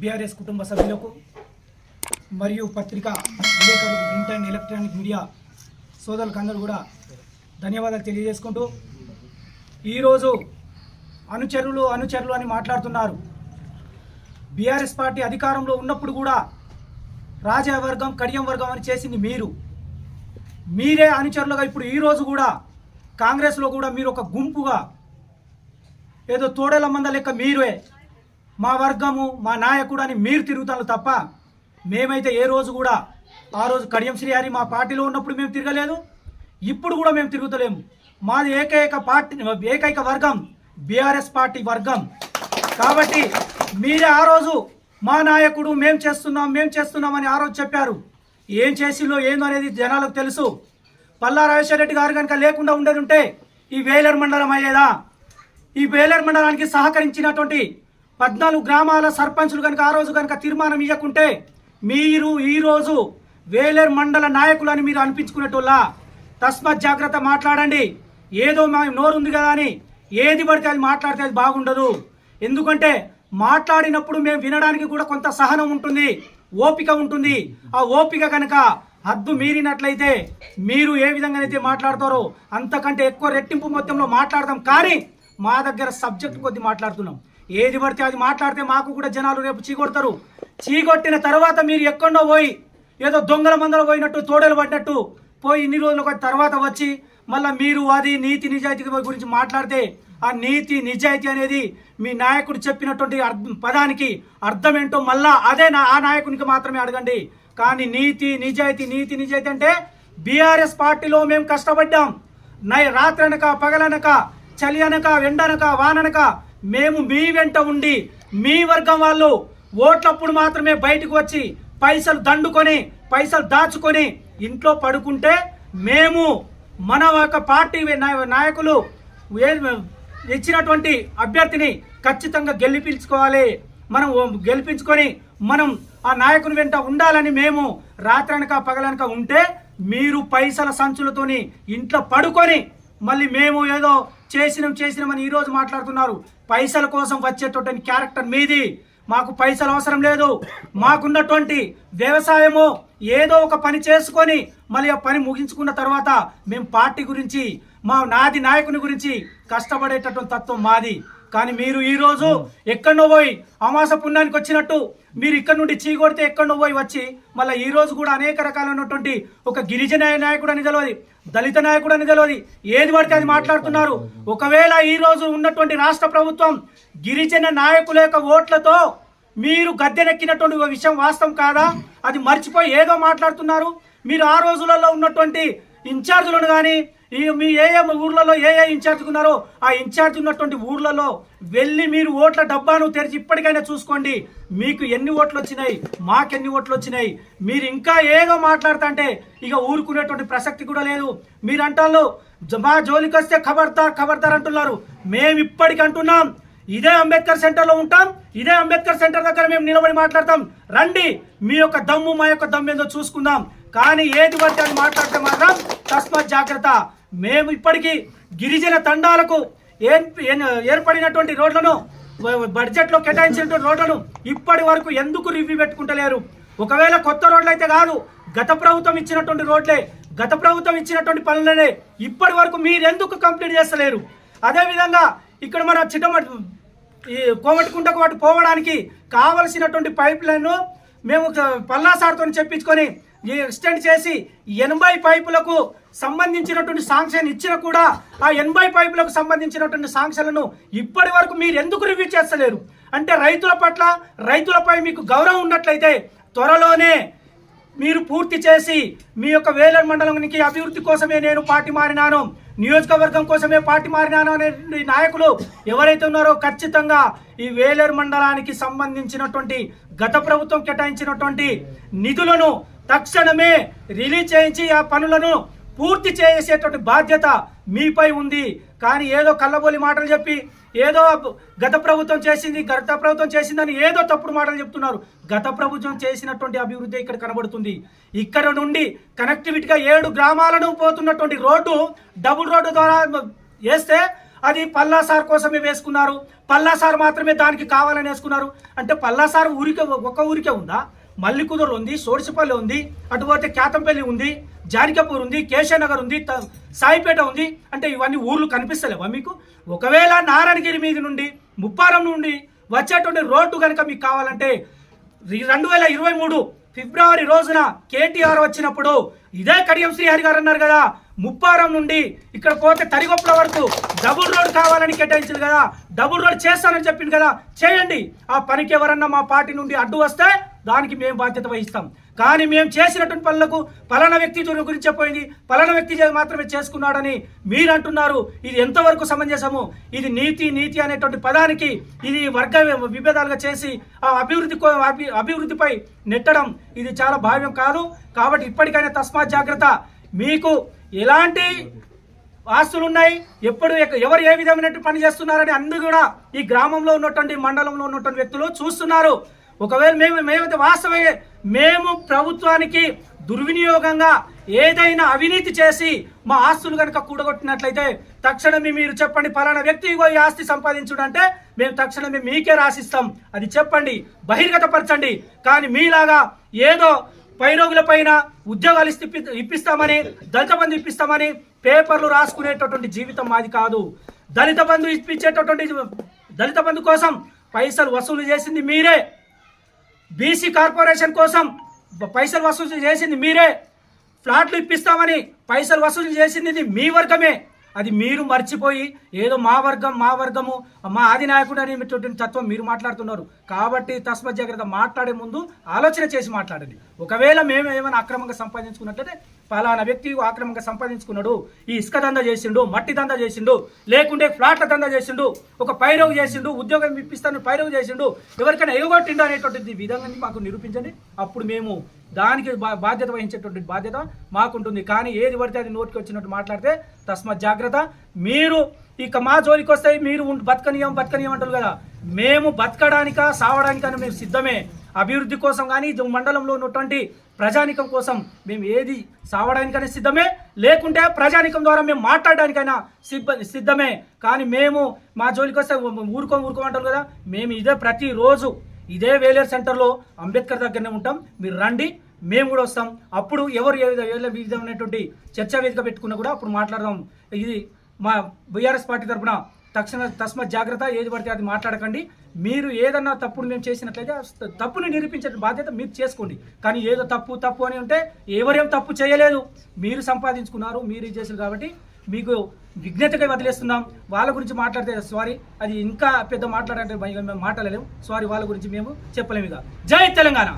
BRS కుటుంబ సభ్యులకు మరియు పత్రికా విలేకరులకు ప్రింట్ అండ్ ఎలక్ట్రానిక్ మీడియా సోదరులకు అందరూ కూడా ధన్యవాదాలు తెలియజేసుకుంటూ ఈరోజు అనుచరులు అనుచరులు అని మాట్లాడుతున్నారు. బీఆర్ఎస్ పార్టీ అధికారంలో ఉన్నప్పుడు కూడా రాజవర్గం కడియం వర్గం అని చేసింది మీరు. మీరే అనుచరులుగా ఇప్పుడు ఈరోజు కూడా కాంగ్రెస్లో కూడా మీరు ఒక గుంపుగా ఏదో తోడేల మంద లెక్క మీరే మా వర్గము మా నాయకుడు అని మీరు తిరుగుతారు తప్ప మేమైతే ఏ రోజు కూడా ఆ రోజు కడియం శ్రీహరి మా పార్టీలో ఉన్నప్పుడు మేము తిరగలేదు ఇప్పుడు కూడా మేము తిరుగుతలేము. మాది ఏకైక పార్టీ ఏకైక వర్గం బీఆర్ఎస్ పార్టీ వర్గం. కాబట్టి మీరే ఆ రోజు మా నాయకుడు మేం చేస్తున్నాం మేం చేస్తున్నామని ఆ రోజు చెప్పారు. ఏం చేసిందో ఏందో అనేది జనాలకు తెలుసు. పల్లా రెడ్డి గారు కనుక లేకుండా ఉండేది ఉంటే ఈ వేలర్ మండలం అయ్యేదా? ఈ వేలర్ మండలానికి సహకరించినటువంటి పద్నాలుగు గ్రామాల సర్పంచులు కనుక ఆ రోజు కనుక తీర్మానం ఇవ్వకుంటే మీరు ఈరోజు వేలేరు మండల నాయకులని మీరు అనిపించుకునేటోళ్ళ. తస్మత్ జాగ్రత్త మాట్లాడండి. ఏదో మా నోరు ఉంది కదా అని ఏది పడితే అది మాట్లాడితే అది బాగుండదు. ఎందుకంటే మాట్లాడినప్పుడు మేము వినడానికి కూడా కొంత సహనం ఉంటుంది ఓపిక ఉంటుంది. ఆ ఓపిక కనుక హద్దు మీరినట్లయితే మీరు ఏ విధంగా అయితే మాట్లాడతారో అంతకంటే ఎక్కువ రెట్టింపు మొత్తంలో మాట్లాడదాం కానీ మా దగ్గర సబ్జెక్ట్ కొద్ది మాట్లాడుతున్నాం. ఏది పడితే అది మాట్లాడితే మాకు కూడా జనాలు రేపు చీకొడతారు. చీకొట్టిన తర్వాత మీరు ఎక్కడో పోయి ఏదో దొంగల మందలు పోయినట్టు తోడలు పడినట్టు పోయి ఇన్ని రోజుల తర్వాత వచ్చి మళ్ళీ మీరు అది నీతి నిజాయితీ గురించి మాట్లాడితే ఆ నీతి నిజాయితీ అనేది మీ నాయకుడు చెప్పినటువంటి అర్థం పదానికి అర్థం ఏంటో మళ్ళా అదే నా ఆ నాయకునికి మాత్రమే అడగండి. కానీ నీతి నిజాయితీ నీతి నిజాయితీ అంటే బీఆర్ఎస్ పార్టీలో మేము కష్టపడ్డాం. నై రాత్రనక పగలనక చలి అనక ఎండనక వాననక మేము మీ వెంట ఉండి మీ వర్గం వాళ్ళు ఓట్లప్పుడు మాత్రమే బయటకు వచ్చి పైసలు దండుకొని పైసలు దాచుకొని ఇంట్లో పడుకుంటే మేము మన ఒక పార్టీ నాయకులు ఇచ్చినటువంటి అభ్యర్థిని ఖచ్చితంగా గెలిపించుకోవాలి. మనం గెలిపించుకొని మనం ఆ నాయకుని వెంట ఉండాలని మేము రాత్రనక పగలనక ఉంటే మీరు పైసల సంచులతోని ఇంట్లో పడుకొని మళ్ళీ మేము ఏదో చేసినాం చేసినామని ఈరోజు మాట్లాడుతున్నారు. పైసల కోసం వచ్చేటటువంటి క్యారెక్టర్ మీది. మాకు పైసలు అవసరం లేదు. మాకున్నటువంటి వ్యవసాయము ఏదో ఒక పని చేసుకొని మళ్ళీ ఆ పని ముగించుకున్న తర్వాత మేము పార్టీ గురించి మా నాది నాయకుని గురించి కష్టపడేటటువంటి తత్వం మాది. కానీ మీరు ఈరోజు ఎక్కడో పోయి అమాస పుణ్యానికి వచ్చినట్టు మీరు ఇక్కడ నుండి చీకొడితే ఎక్కడో పోయి వచ్చి మళ్ళీ ఈ రోజు కూడా అనేక రకాలైనటువంటి ఒక గిరిజన నాయకుడు అని తెలియదు దళిత నాయకుడు అని తెలియదు ఏది పడితే అది మాట్లాడుతున్నారు. ఒకవేళ ఈ రోజు ఉన్నటువంటి రాష్ట్ర ప్రభుత్వం గిరిజన నాయకుల యొక్క ఓట్లతో మీరు గద్దెనెక్కినటువంటి ఒక విషయం వాస్తవం కాదా? అది మర్చిపోయి ఏదో మాట్లాడుతున్నారు. మీరు ఆ రోజులలో ఉన్నటువంటి ఇన్ఛార్జులను కానీ ఈ మీ ఏ ఏ ఊర్లలో ఏ ఏ ఇన్ఛార్జ్ ఉన్నారో ఆ ఇన్ఛార్జ్ ఉన్నటువంటి ఊర్లలో వెళ్ళి మీరు ఓట్ల డబ్బాను తెరిచి ఇప్పటికైనా చూసుకోండి. మీకు ఎన్ని ఓట్లు వచ్చినాయి? మాకెన్ని ఓట్లు వచ్చినాయి? మీరు ఇంకా ఏదో మాట్లాడుతుంటే ఇక ఊరుకునేటువంటి ప్రసక్తి కూడా లేదు. మీరు అంటారు మా జోలికి వస్తే ఖబర్దార్ ఖబర్దార్ అంటున్నారు. మేము ఇప్పటికి అంటున్నాం. ఇదే అంబేద్కర్ సెంటర్లో ఉంటాం. ఇదే అంబేద్కర్ సెంటర్ దగ్గర మేము నిలబడి మాట్లాడతాం. రండి మీ యొక్క దమ్ము మా యొక్క దమ్ము ఏందో చూసుకుందాం. కానీ ఏది పడితే అని మాట్లాడితే మాత్రం తస్మాత్ జాగ్రత్త. మేము ఇప్పటికీ గిరిజన తండాలకు ఏర్పడినటువంటి రోడ్లను బడ్జెట్లో కేటాయించినటువంటి రోడ్లను ఇప్పటి వరకు ఎందుకు రివ్యూ పెట్టుకుంటలేరు? ఒకవేళ కొత్త రోడ్లు అయితే కాదు గత ప్రభుత్వం ఇచ్చినటువంటి రోడ్లే గత ప్రభుత్వం ఇచ్చినటువంటి పనులనే ఇప్పటి వరకు మీరు ఎందుకు కంప్లీట్ చేస్తలేరు? అదే విధంగా ఇక్కడ మన చిట్టమ ఈ కోమటికుంటకు వాటి పోవడానికి కావలసినటువంటి పైప్ లైన్ మేము పల్లాసార్తో చెప్పించుకొని ఎక్స్టెండ్ చేసి ఎనభై పైపులకు సంబంధించినటువంటి శాంక్షన్ ఇచ్చినా కూడా ఆ ఎనభై పైపులకు సంబంధించినటువంటి శాంక్షన్లను ఇప్పటి వరకు మీరు ఎందుకు రివ్యూ చేస్తలేరు? అంటే రైతుల పట్ల రైతులపై మీకు గౌరవం ఉన్నట్లయితే త్వరలోనే మీరు పూర్తి చేసి మీ యొక్క వేలర్ మండలానికి అభివృద్ధి కోసమే నేను పార్టీ మారినాను నియోజకవర్గం కోసమే పార్టీ మారినాను అనే నాయకులు ఎవరైతే ఉన్నారో ఖచ్చితంగా ఈ వేలేరు మండలానికి సంబంధించినటువంటి గత ప్రభుత్వం కేటాయించినటువంటి నిధులను తక్షణమే రిలీజ్ చేయించి ఆ పనులను పూర్తి చేసేటువంటి బాధ్యత మీపై ఉంది. కానీ ఏదో కళ్ళబోలి మాటలు చెప్పి ఏదో గత ప్రభుత్వం చేసింది గత ప్రభుత్వం చేసిందని ఏదో తప్పుడు మాటలు చెప్తున్నారు. గత ప్రభుత్వం చేసినటువంటి అభివృద్ధి ఇక్కడ కనబడుతుంది. ఇక్కడ నుండి కనెక్టివిటీగా ఏడు గ్రామాలను పోతున్నటువంటి రోడ్డు డబుల్ రోడ్డు ద్వారా వేస్తే అది పల్లా సార్ కోసమే వేసుకున్నారు. పల్లా సార్ మాత్రమే దానికి కావాలని వేసుకున్నారు. అంటే పల్లా సార్ ఊరికే ఒక ఊరికే ఉందా? మల్లికుదురు ఉంది సోడిసిపల్లి ఉంది అటుపోతే క్యాతంపల్లి ఉంది జానికపూర్ ఉంది కేశనగర్ ఉంది త- సాయిపేట ఉంది. అంటే ఇవన్నీ ఊర్లు కనిపిస్తలేవా మీకు? ఒకవేళ నారాయణగిరి మీద నుండి ముప్పారం నుండి వచ్చేటువంటి రోడ్డు కనుక మీకు కావాలంటే రెండు వేల ఇరవై మూడు ఫిబ్రవరి రోజున కేటీఆర్ వచ్చినప్పుడు ఇదే కడియం శ్రీహరి గారు అన్నారు కదా ముప్పారం నుండి ఇక్కడ పోతే తరిగొప్పల వరకు డబుల్ రోడ్ కావాలని కేటాయించింది కదా డబుల్ రోడ్ చేస్తానని చెప్పింది కదా చేయండి. ఆ పనికి ఎవరన్నా మా పార్టీ నుండి అడ్డు వస్తే దానికి మేము బాధ్యత వహిస్తాం. కానీ మేము చేసినటువంటి పనులకు పలానా వ్యక్తి గురించి చెప్పిపోయింది పలానా వ్యక్తి మాత్రమే చేసుకున్నాడని మీరు అంటున్నారు. ఇది ఎంతవరకు సమంజసము? ఇది నీతి నీతి అనేటువంటి పదానికి ఇది వర్గ విభేదాలుగా చేసి ఆ అభివృద్ధి అభి- అభివృద్ధిపై నెట్టడం ఇది చాలా భావ్యం కాదు. కాబట్టి ఇప్పటికైనా తస్మాత్ జాగ్రత్త. మీకు ఎలాంటి ఆస్తులు ఉన్నాయి ఎప్పుడు ఎవరు ఏ విధమైనటువంటి పని చేస్తున్నారని అందరూ కూడా ఈ గ్రామంలో ఉన్నటువంటి మండలంలో ఉన్నటువంటి వ్యక్తులు చూస్తున్నారు. ఒకవేళ మేము మేమైతే వాస్తవమే మేము ప్రభుత్వానికి దుర్వినియోగంగా ఏదైనా అవినీతి చేసి మా ఆస్తులు కనుక కూడగొట్టినట్లయితే తక్షణమే మీరు చెప్పండి పలానా వ్యక్తి ఇగో ఈ ఆస్తి సంపాదించుడు అంటే మేము తక్షణమే మీకే రాసిస్తాం. అది చెప్పండి బహిర్గతపరచండి. కానీ మీలాగా ఏదో పైరోగుల పైన ఉద్యోగాలు ఇస్తి- ఇప్పిస్తామని దళిత బంధు ఇప్పిస్తామని పేపర్లు రాసుకునేటటువంటి జీవితం మాది కాదు. దళిత బంధు ఇప్పించేటటువంటి దళిత బంధు కోసం పైసలు వసూలు చేసింది మీరే. బీసీ కార్పొరేషన్ కోసం పైసలు వసూలు చేసింది మీరే. ఫ్లాట్లు ఇప్పిస్తామని పైసలు వసూలు చేసింది ఇది మీ వర్గమే. అది మీరు మర్చిపోయి ఏదో మా వర్గం మా వర్గము మా ఆది నాయకుడు అనేటువంటి తత్వం మీరు మాట్లాడుతున్నారు. కాబట్టి తస్మ జాగ్రత్త మాట్లాడే ముందు ఆలోచన చేసి మాట్లాడండి. ఒకవేళ మేము ఏమైనా అక్రమంగా సంపాదించుకున్నట్లయితే పలానా వ్యక్తి అక్రమంగా సంపాదించుకున్నాడు ఈ ఇసుక దందా చేసిండు మట్టి దందా చేసిండు లేకుంటే ఫ్లాట్ల దందా చేసిండు ఒక పైరవ్ చేసిండు ఉద్యోగం ఇప్పిస్తాను పైరవ్ చేసిండు ఎవరికైనా ఎగగొట్టిండు అనేటువంటిది విధంగా మాకు నిరూపించండి. అప్పుడు మేము దానికి బా- బాధ్యత వహించేటువంటి బాధ్యత మాకుంటుంది. కానీ ఏది పడితే అది నోటికి వచ్చినట్టు మాట్లాడితే తస్మత్ జాగ్రత్త. మీరు ఇక మా జోలికి వస్తే మీరు బతకనీయం బతకనీయం అంటారు కదా. మేము బతకడానిక సావడానికని మేము సిద్ధమే. అభివృద్ధి కోసం కానీ ఇది మండలంలో ఉన్నటువంటి ప్రజానికం కోసం మేము ఏది సావడానికైనా సిద్ధమే. లేకుంటే ప్రజానికం ద్వారా మేము మాట్లాడడానికైనా సిద్ధ సిద్ధమే. కానీ మేము మా జోలికి వస్తే ఊరుకో ఊరుకోమంటారు కదా. మేము ఇదే ప్రతిరోజు ఇదే వేలేరు సెంటర్లో అంబేద్కర్ దగ్గరనే ఉంటాం. మీరు రండి మేము కూడా వస్తాం. అప్పుడు ఎవరు ఏ విధమైనటువంటి చర్చా వేదిక పెట్టుకున్నా కూడా అప్పుడు మాట్లాడదాం. ఇది మా బీఆర్ఎస్ పార్టీ తరఫున తక్షణ తస్మత్ జాగ్రత్త ఏది పడితే అది మాట్లాడకండి. మీరు ఏదన్నా తప్పును మేము చేసినట్లయితే తప్పుని నిరూపించే బాధ్యత మీరు చేసుకోండి. కానీ ఏదో తప్పు తప్పు అని ఉంటే ఎవరేం తప్పు చేయలేదు. మీరు సంపాదించుకున్నారు మీరు ఇది చేశారు కాబట్టి మీకు విజ్ఞతగా వదిలేస్తున్నాం. వాళ్ళ గురించి మాట్లాడితే సారీ అది ఇంకా పెద్ద మాట్లాడాలంటే మేము మాట్లాడలేము సారీ వాళ్ళ గురించి మేము చెప్పలేము ఇక. జై తెలంగాణ.